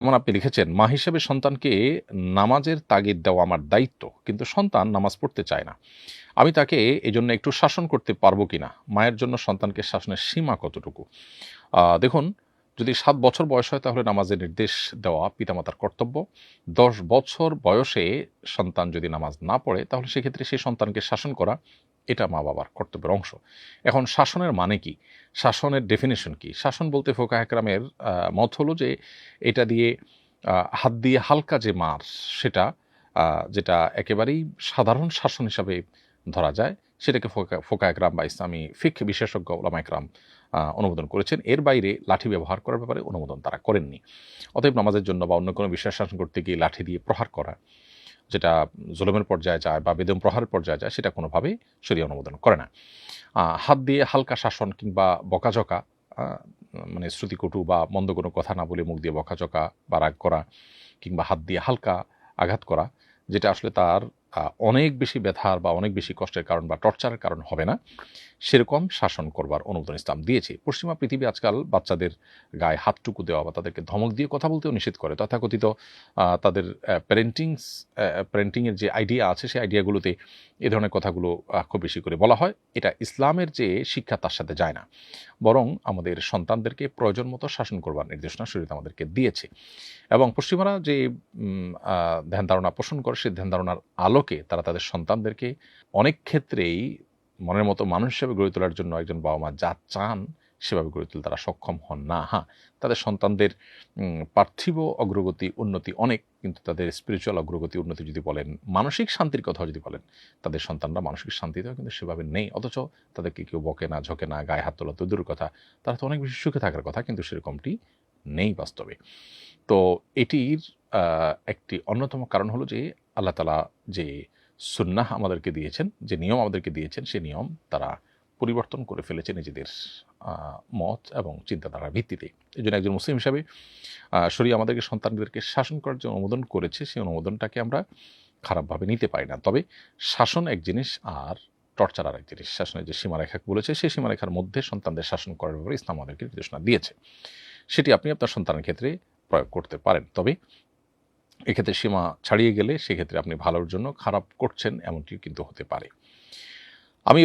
যেমন আপনি লিখেছেন, মা হিসেবে সন্তানকে নামাজের তাগিদ দেওয়া আমার দায়িত্ব, কিন্তু সন্তান নামাজ পড়তে চায় না। আমি তাকে এই জন্য একটু শাসন করতে পারব কিনা? মায়ের জন্য সন্তানকে শাসনের সীমা কতটুকু? দেখুন, যদি সাত বছর বয়স হয় তাহলে নামাজের নির্দেশ দেওয়া পিতামাতার কর্তব্য। দশ বছর বয়সে সন্তান যদি নামাজ না পড়ে, তাহলে সেক্ষেত্রে সেই সন্তানকে শাসন করা এটা মা বাবার কর্তব্যের অংশ। এখন শাসনের মানে কি? শাসনের ডেফিনেশন কি? শাসন বলতে ফোকা একরামের মত হলো যে এটা দিয়ে হাত দিয়ে হালকা যে মার সেটা যেটা একেবারেই সাধারণ শাসন হিসাবে ধরা যায়, সেটাকে ফোকা ফোকা একরাম বা ইসলামী ফিক বিশেষজ্ঞ ওলামা একরাম অনুমোদন করেছেন। এর বাইরে লাঠি ব্যবহার করার ব্যাপারে অনুমোদন তারা করেননি। অতএব নামাজের জন্য বা অন্য কোনো বিশ্বাস শাসন করতে গিয়ে লাঠি দিয়ে প্রহার করা যেটা জুলুমের পর্যায়ে যায় বা বেদম প্রহারের পর্যায়ে যায়, সেটা কোনোভাবেই সরিয়ে অনুমোদন করে না। হাত দিয়ে হালকা শাসন কিংবা বকাঝকা মানে শ্রুতিকটু বা মন্দ কোনো কথা না বলে মুখ দিয়ে বকাঝকা বা রাগ করা কিংবা হাত দিয়ে হালকা আঘাত করা, যেটা আসলে তার অনেক বেশি ব্যথার বা অনেক বেশি কষ্টের কারণ বা টর্চারের কারণ হবে না। সেরকম শাসন করবার অনুমোদন ইসলাম দিয়েছে। পশ্চিমা পৃথিবী আজকাল বাচ্চাদের গায়ে হাতটুকু দেওয়া বা তাদেরকে ধমক দিয়ে কথা বলতেও নিষেধ করে। তথাকথিত তাদের প্যারেন্টিংস প্যারেন্টিংয়ের যে আইডিয়া আছে, সেই আইডিয়াগুলোতে এ ধরনের কথাগুলো খুব বেশি করে বলা হয়। এটা ইসলামের যে শিক্ষা, তার সাথে যায় না। বরং আমাদের সন্তানদেরকে প্রয়োজন মতো শাসন করবার নির্দেশনা শরীর আমাদেরকে দিয়েছে। এবং পশ্চিমারা যে ধ্যান ধারণা পোষণ করে সেই ধ্যান ধারণার আলোকে তারা তাদের সন্তানদেরকে অনেক ক্ষেত্রেই মনের মতো মানুষ হিসেবে গড়ে তোলার জন্য একজন বাবা মা যা চান সেভাবে গড়ে তুলতে তারা সক্ষম হন না। হ্যাঁ তাদের সন্তানদের পার্থিব অগ্রগতি, উন্নতি অনেক, কিন্তু তাদের স্পিরিচুয়াল অগ্রগতি, উন্নতি যদি বলেন, মানসিক শান্তির কথা যদি বলেন, তাদের সন্তানরা মানসিক শান্তিতেও কিন্তু সেভাবে নেই। অথচ তাদেরকে কেউ বকে না, ঝোঁকে না, গায়ে হাত তোলা তো কথা, তারা তো অনেক বেশি সুখে থাকার কথা, কিন্তু সেরকমটি নেই বাস্তবে। তো এটির একটি অন্যতম কারণ হলো যে, আল্লাহ তালা যে সুন্নাহ আমাদেরকে দিয়েছেন, যে নিয়ম আমাদেরকে দিয়েছেন, সে নিয়ম তারা পরিবর্তন করে ফেলেছে নিজেদের মত এবং চিন্তাধারার ভিত্তিতে। এই জন্য একজন মুসলিম হিসাবে শরীর আমাদেরকে সন্তানদেরকে শাসন করার যে অনুমোদন করেছে, সেই অনুমোদনটাকে আমরা খারাপভাবে নিতে পারি না। তবে শাসন এক জিনিস আর টর্চার আর এক জিনিস। শাসনের যে সীমারেখা বলেছে, সেই সীমারেখার মধ্যে সন্তানদের শাসন করার ব্যাপারে ইসলাম আমাদেরকে নির্দেশনা দিয়েছে। সেটি আপনি আপনার সন্তানের ক্ষেত্রে প্রয়োগ করতে পারেন। তবে এক্ষেত্রে সীমা ছাড়িয়ে গেলে সেক্ষেত্রে আপনি ভালোর জন্য খারাপ করছেন এমনটি কিন্তু হতে পারে। আমি